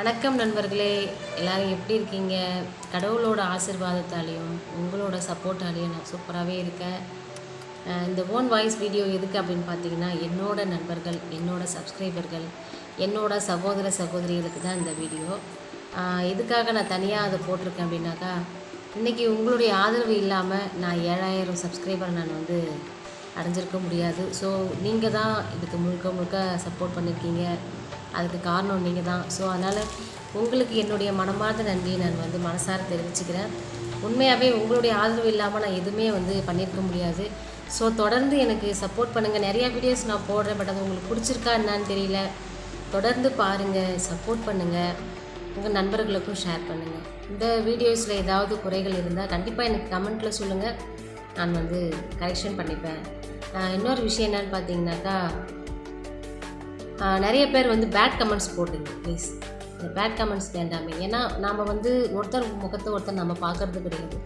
வணக்கம் நண்பர்களே எல்லாரும் எப்படி இருக்கீங்க? கடவுளோட ஆசீர்வாதத்தாலையும் உங்களோட சப்போர்ட்டாலையும் நான் சூப்பராகவே இருக்கேன். இந்த ஓன் வாய்ஸ் வீடியோ எதுக்கு அப்படின்னு பார்த்தீங்கன்னா என்னோட நண்பர்கள் என்னோட சப்ஸ்கிரைபர்கள் என்னோட சகோதர சகோதரிகளுக்கு தான் இந்த வீடியோ எதுக்காக நான் தனியாக அதை போட்டிருக்கேன் அப்படின்னாக்கா இன்றைக்கி உங்களுடைய ஆதரவு இல்லாமல் நான் ஏழாயிரம் சப்ஸ்கிரைபர் நான் வந்து அடைஞ்சிருக்க முடியாது. ஸோ நீங்கள் தான் இதுக்கு முழுக்க முழுக்க சப்போர்ட் பண்ணியிருக்கீங்க அதுக்கு காரணம் நீங்கள் தான் ஸோ அதனால் உங்களுக்கு என்னுடைய மனமார்ந்த நன்றியை நான் வந்து மனசார தெரிவிச்சுக்கிறேன். உண்மையாகவே உங்களுடைய ஆதரவு இல்லாமல் நான் எதுவுமே வந்து பண்ணியிருக்க முடியாது. ஸோ தொடர்ந்து எனக்கு சப்போர்ட் பண்ணுங்கள் நிறையா வீடியோஸ் நான் போடுறேன். பட் அது உங்களுக்கு பிடிச்சிருக்கா என்னான்னு தெரியல. தொடர்ந்து பாருங்கள் சப்போர்ட் பண்ணுங்கள் உங்கள் நண்பர்களுக்கும் ஷேர் பண்ணுங்கள் இந்த வீடியோஸில் ஏதாவது குறைகள் இருந்தால் கண்டிப்பாக எனக்கு கமெண்ட்டில் சொல்லுங்கள் நான் வந்து கரெக்ஷன் பண்ணிப்பேன். இன்னொரு விஷயம் என்னன்னு பார்த்தீங்கன்னாக்கா நிறைய பேர் வந்து பேட் கமெண்ட்ஸ் போடுங்க ப்ளீஸ் இந்த பேட் கமெண்ட்ஸ் வேண்டாமே. ஏன்னா நாம் வந்து ஒருத்தர் முகத்தை ஒருத்தர் நம்ம பார்க்கறது கிடையாது.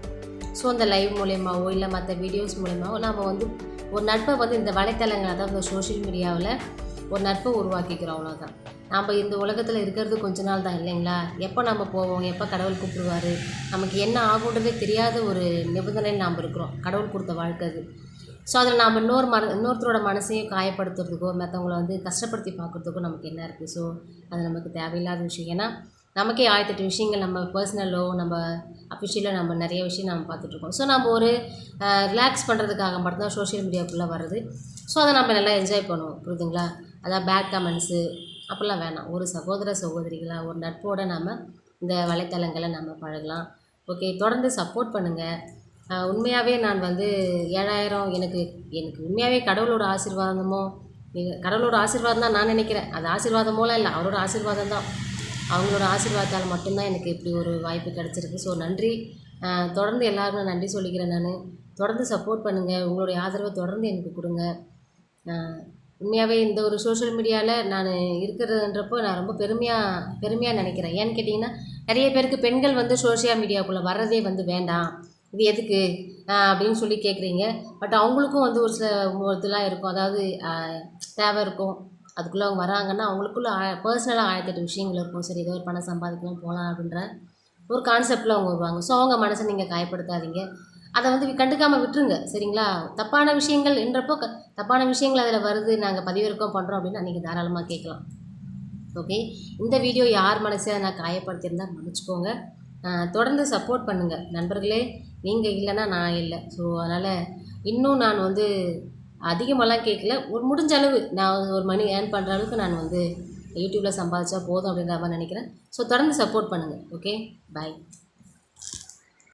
ஸோ அந்த லைவ் மூலயமாவோ இல்லை மற்ற வீடியோஸ் மூலயமாவோ நாம் வந்து ஒரு நட்பை வந்து இந்த வலைத்தளங்கள் அதாவது சோஷியல் மீடியாவில் ஒரு நட்பை உருவாக்கிக்கிறோம் அவ்வளோதான் நாம் இந்த உலகத்தில் இருக்கிறது கொஞ்ச நாள் தான் இல்லைங்களா? எப்போ நம்ம போவோம்? எப்போ கடவுள் கூப்பிடுவார்? நமக்கு என்ன ஆகுன்றதே தெரியாத ஒரு நிபந்தனையில் நாம் இருக்கிறோம். கடவுள் கொடுத்த வாழ்க்கை அது. ஸோ அதில் நாம் இன்னொரு மன இன்னொருத்தரோட மனசையும் காயப்படுத்துறதுக்கோ மற்றவங்கள வந்து கஷ்டப்படுத்தி பார்க்குறதுக்கோ நமக்கு என்ன இருக்குது ஸோ அது நமக்கு தேவையில்லாத விஷயம். ஏன்னா நமக்கே ஆயிரத்தெட்டு விஷயங்கள் நம்ம பர்சனலோ நம்ம அஃபிஷியலோ நம்ம நிறைய விஷயம் நம்ம பார்த்துட்ருக்கோம் ஸோ நம்ம ஒரு ரிலாக்ஸ் பண்ணுறதுக்காக மட்டும்தான் சோஷியல் மீடியாவுக்குள்ளே வர்றது. ஸோ அதை நம்ம நல்லா என்ஜாய் பண்ணுவோம். புரியுதுங்களா? அதான் பேட் கமெண்ட்ஸு அப்படிலாம் வேணாம். ஒரு சகோதர சகோதரிகளாக ஒரு நட்போடு நாம் இந்த வலைத்தளங்களை நம்ம பழகலாம். ஓகே தொடர்ந்து சப்போர்ட் பண்ணுங்கள் உண்மையாகவே நான் வந்து ஏழாயிரம் எனக்கு எனக்கு உண்மையாகவே கடவுளோட ஆசீர்வாதமோ நீங்கள் கடவுளோட ஆசீர்வாதம் தான் நான் நினைக்கிறேன். அது ஆசீர்வாதமோலாம் இல்லை அவரோட ஆசீர்வாதம் தான். அவங்களோட ஆசீர்வாதத்தால் மட்டும்தான் எனக்கு இப்படி ஒரு வாய்ப்பு கிடச்சிருக்கு. ஸோ நன்றி. தொடர்ந்து எல்லாருக்கும் நன்றி சொல்லிக்கிறேன் நான். தொடர்ந்து சப்போர்ட் பண்ணுங்கள் உங்களுடைய ஆதரவை தொடர்ந்து எனக்கு கொடுங்க. உண்மையாகவே இந்த ஒரு சோஷியல் மீடியாவில் நான் இருக்கிறதுன்றப்போ நான் ரொம்ப பெருமையாக பெருமையாக நினைக்கிறேன். ஏன்னு கேட்டிங்கன்னா நிறைய பேருக்கு பெண்கள் வந்து சோஷியல் மீடியாவுக்குள்ளே வர்றதே வந்து வேண்டாம். இது எதுக்கு? அப்படின்னு சொல்லி கேட்குறீங்க பட் அவங்களுக்கும் வந்து ஒரு சில இதெல்லாம் இருக்கும். அதாவது தேவை இருக்கும். அதுக்குள்ளே அவங்க வராங்கன்னா அவங்களுக்குள்ள பர்சனலாக ஆயிரத்தெட்டு விஷயங்கள் இருக்கும். சரி ஏதோ ஒரு பணம் சம்பாதிக்கலாம் போகலாம் அப்படின்ற ஒரு கான்செப்டில் அவங்க வருவாங்க. ஸோ அவங்க மனசை நீங்கள் காயப்படுத்தாதீங்க. அதை வந்து கண்டுக்காமல் விட்டுருங்க சரிங்களா? தப்பான விஷயங்கள் என்றப்போ க தப்பான விஷயங்கள் அதில் வருது நாங்கள் பதிவிறக்கம் பண்ணுறோம் அப்படின்னா நீங்கள் தாராளமாக கேட்கலாம். ஓகே? இந்த வீடியோ யார் மனசை நான் காயப்படுத்தியிருந்தா மன்னிச்சுக்கோங்க. தொடர்ந்து சப்போர்ட் பண்ணுங்கள் நண்பர்களே. நீங்கள் இல்லைன்னா நான் இல்லை. ஸோ அதனால் இன்னும் நான் வந்து அதிகமெல்லாம் கேட்கல. ஒரு முடிஞ்ச அளவு நான் ஒரு மணி ஏர்ன் பண்ணுற அளவுக்கு நான் வந்து யூடியூப்பில் சம்பாதிச்சா போதும் அப்படின்ற மாதிரி நினைக்கிறேன். ஸோ தொடர்ந்து சப்போர்ட் பண்ணுங்கள் ஓகே? பாய்